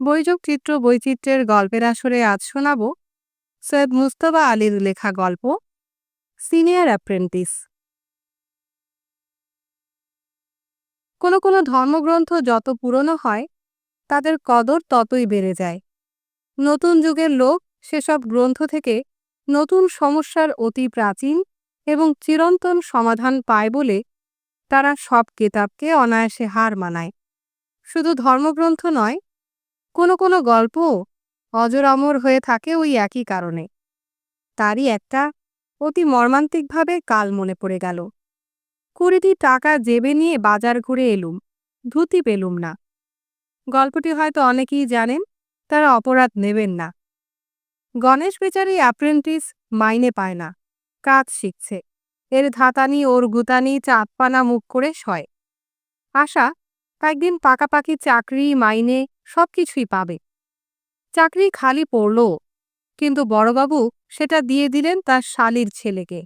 বৈযোগ চিত্র বৈচিত্র্যের গল্পের আসরে আজ শোনাব সৈয়দ মুস্তফা আলীর লেখা গল্প, সিনিয়র অ্যাপ্রেন্টিস। কোনো কোনো ধর্মগ্রন্থ যত পুরনো হয়, তাদের কদর ততই বেড়ে যায়। নতুন যুগের লোক সেসব গ্রন্থ থেকে নতুন সমস্যার অতি প্রাচীন এবং চিরন্তন সমাধান পায় বলে তারা সব কেতাবকে অনায়াসে হার মানায়। শুধু ধর্মগ্রন্থ নয় কোনো কোনো গল্প অজর অমর হয়ে থাকে ওই একই কারণে। তারই একটা অতি মর্মান্তিকভাবে কাল মনে পড়ে গেল। কুড়িটি টাকা জেবে নিয়ে বাজার ঘুরে এলুম, ধুতি পেলুম না। গল্পটি হয়তো অনেকেই জানেন, তারা অপরাধ নেবেন না। গণেশ বেচারি অ্যাপ্রেন্টিস মাইনে পায় না, কাজ শিখছে, এর ধাতানি, ওর গুতানি, চাঁদপানা মুখ করে শয় আশা কয়েকদিন পাকাপাকি চাকরি, মাইনে সব কিছুই পাবে। চাকরি খালি পড়ল, কিন্তু বড়বাবু সেটা দিয়ে দিলেন তার শালির ছেলেকে।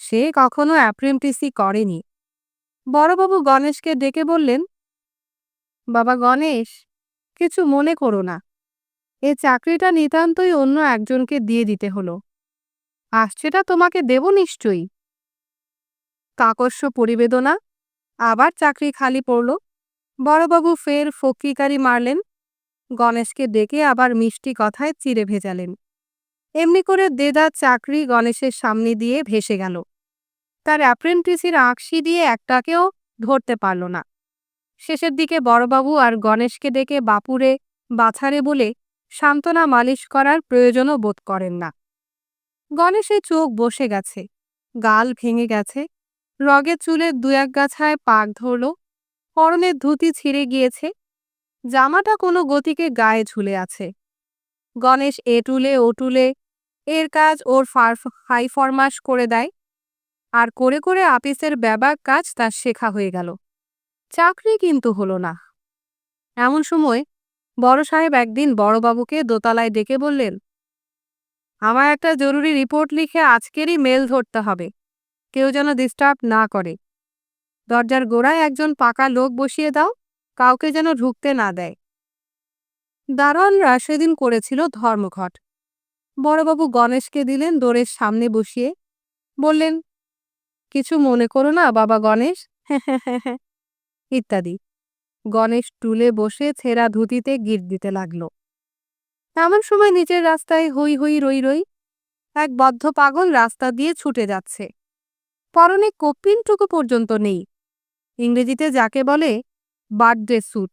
সে কখনো অ্যাপ্রেন্টিসই করেনি। বড়বাবু গণেশকে ডেকে বললেন, বাবা গণেশ, কিছু মনে করো না। এ চাকরিটা নিতান্তই অন্য একজনকে দিয়ে দিতে হলো। আসছেটা তোমাকে দেব নিশ্চয়ই। কাকস্য পরিবেদনা, আবার চাকরি খালি পড়ল? বড়বাবু ফের ফকিকারি মারলেন। গণেশকে ডেকে আবার মিষ্টি কথায় চিড়ে ভেজালেন। এমনি করে দেদা চাকরি গণেশের সামনে দিয়ে ভেসে গেল। তার অ্যাপ্রেন্টিসির আঁকশি দিয়ে একটাকেও ধরতে পারল না। শেষের দিকে বড়বাবু আর গণেশকে ডেকে বাপুরে, বাছারে বলে সান্ত্বনা মালিশ করার প্রয়োজনও বোধ করেন না। গণেশের চোখ বসে গেছে। গাল ভেঙে গেছে। রগে চুলের দু এক গাছায় পাক ধরল। পরনের ধুতি ছিঁড়ে গিয়েছে, জামাটা কোনো গতিকে গায়ে ঝুলে আছে। গণেশ এ টুলে ও টুলে এর কাজ ওর ফার, হাই ফরমাস করে দেয়। আর করে করে আপিসের ব্যাবাক কাজ তার শেখা হয়ে গেল। চাকরি কিন্তু হলো না। এমন সময় বড় সাহেব একদিন বড়বাবুকে দোতলায় ডেকে বললেন আমার একটা জরুরি রিপোর্ট লিখে আজকেরই মেল ধরতে হবে। কেউ যেন ডিস্টার্ব না করে। দরজার গোড়ায় একজন পাকা লোক বসিয়ে দাও, কাউকে যেন ঢুকতে না দেয়। দারোয়ানরা সেদিন করেছিল ধর্মঘট। বড়বাবু গণেশকে দিলেন দোরের সামনে বসিয়ে, বললেন, কিছু মনে করো না, বাবা গণেশ? ইত্যাদি। গণেশ টুলে বসে ছেঁড়া ধুতিতে গিট দিতে লাগল। এমন সময় নিচের রাস্তায় হই হই রই রই এক বদ্ধ পাগল রাস্তা দিয়ে ছুটে যাচ্ছে। পরনে কপিনটুকু পর্যন্ত নেই। ইংরেজিতে যাকে বলে বার্থডে স্যুট।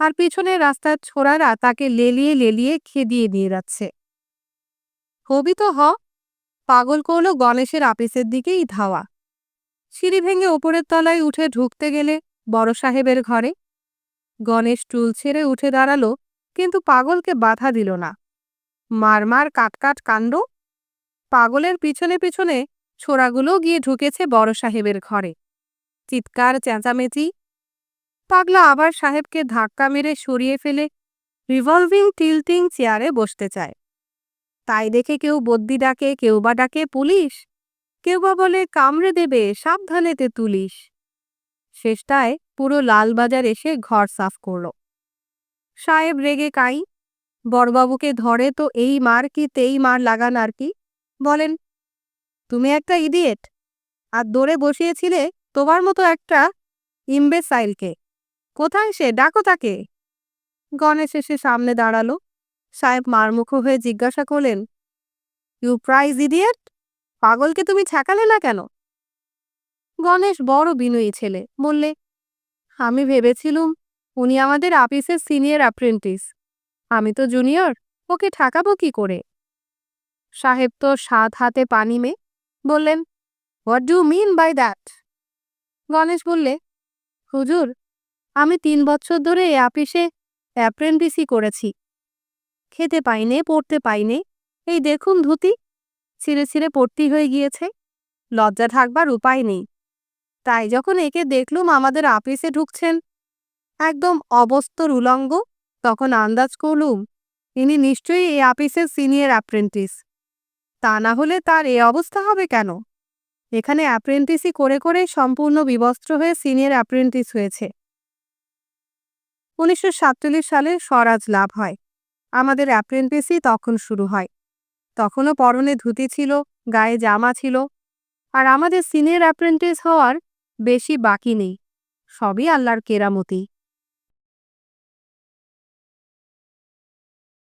আর পিছনে রাস্তার ছোড়ারা তাকে লেলিয়ে লেলিয়ে খেদিয়ে দিয়ে যাচ্ছে। হবি তো হ, পাগল করল গণেশের আপিসের দিকেই ধাওয়া। সিঁড়ি ভেঙে ওপরের তলায় উঠে ঢুকতে গেলে বড় সাহেবের ঘরে। গণেশ টুল ছেড়ে উঠে দাঁড়াল, কিন্তু পাগলকে বাধা দিল না। মারমার কাটকাট কাণ্ড। পাগলের পিছনে পিছনে ছোড়াগুলো গিয়ে ঢুকেছে বড় সাহেবের ঘরে। চিৎকার, চেঁচামেচি। পাগলা আবার সাহেবকে ধাক্কা মেরে সরিয়ে ফেলে রিভলভিং টিল্টিং চেয়ারে বসতে চায়। তাই দেখে কেউ বদ্যি ডাকে, কেউ বা ডাকে, পুলিশ? কেউ বা বলে, কামড়ে দেবে সাবধানেতে তুলিস। শেষটায় পুরো লালবাজার এসে ঘর সাফ করল। সাহেব রেগে কাই। বড়বাবুকে ধরে, তো এই মার কি, তেই মার লাগান আর কি? বলেন, তুমি একটা ইডিয়েট। আর দৌড়ে বসিয়েছিলে তোমার মতো একটা ইম্বেসাইলকে। কোথায় সে? ডাকো তাকে। গণেশ এসে সামনে দাঁড়াল। সাহেব মারমুখ হয়ে জিজ্ঞাসা করলেন ইউ প্রাইজ ইডিয়েট পাগলকে তুমি ছাকালে না কেন? গণেশ বড় বিনয়ী ছেলে, বললে, আমি ভেবেছিলুম উনি আমাদের আপিসের সিনিয়র অ্যাপ্রেন্টিস। আমি তো জুনিয়র, ওকে ঠাকাবো কি করে? সাহেব তো সাত হাতে পানি মে বললেন what do mean by that Ganesh বললে, হুজুর, আমি তিন বছর ধরে এ আপিসে অ্যাপ্রেন্টিসই করেছি। খেতে পাইনে, পড়তে পাইনে, এই দেখুন ধুতি, ছিঁড়ে ছিঁড়ে পড়তি হয়ে গিয়েছে, লজ্জা থাকবার উপায় নেই। তাই যখন একে দেখলুম আমাদের আপিসে ঢুকছেন, একদম অবস্তর উলঙ্গ, তখন আন্দাজ করলুম, ইনি নিশ্চয়ই এই আপিসের সিনিয়র অ্যাপ্রেন্টিস। তা না হলে তার এ অবস্থা হবে কেন? এখানে অ্যাপ্রেন্টিসই করে করে সম্পূর্ণ বিবস্ত্র হয়ে সিনিয়র অ্যাপ্রেন্টিস হয়েছে। উনিশশো সাতচল্লিশ সালে স্বরাজ লাভ হয়। আমাদের অ্যাপ্রেন্টিসই তখন শুরু হয়। তখনও পরনে ধুতি ছিল, গায়ে জামা ছিল। আর আমাদের সিনিয়র অ্যাপ্রেন্টিস হওয়ার বেশি বাকি নেই। সবই আল্লাহর কেরামতি।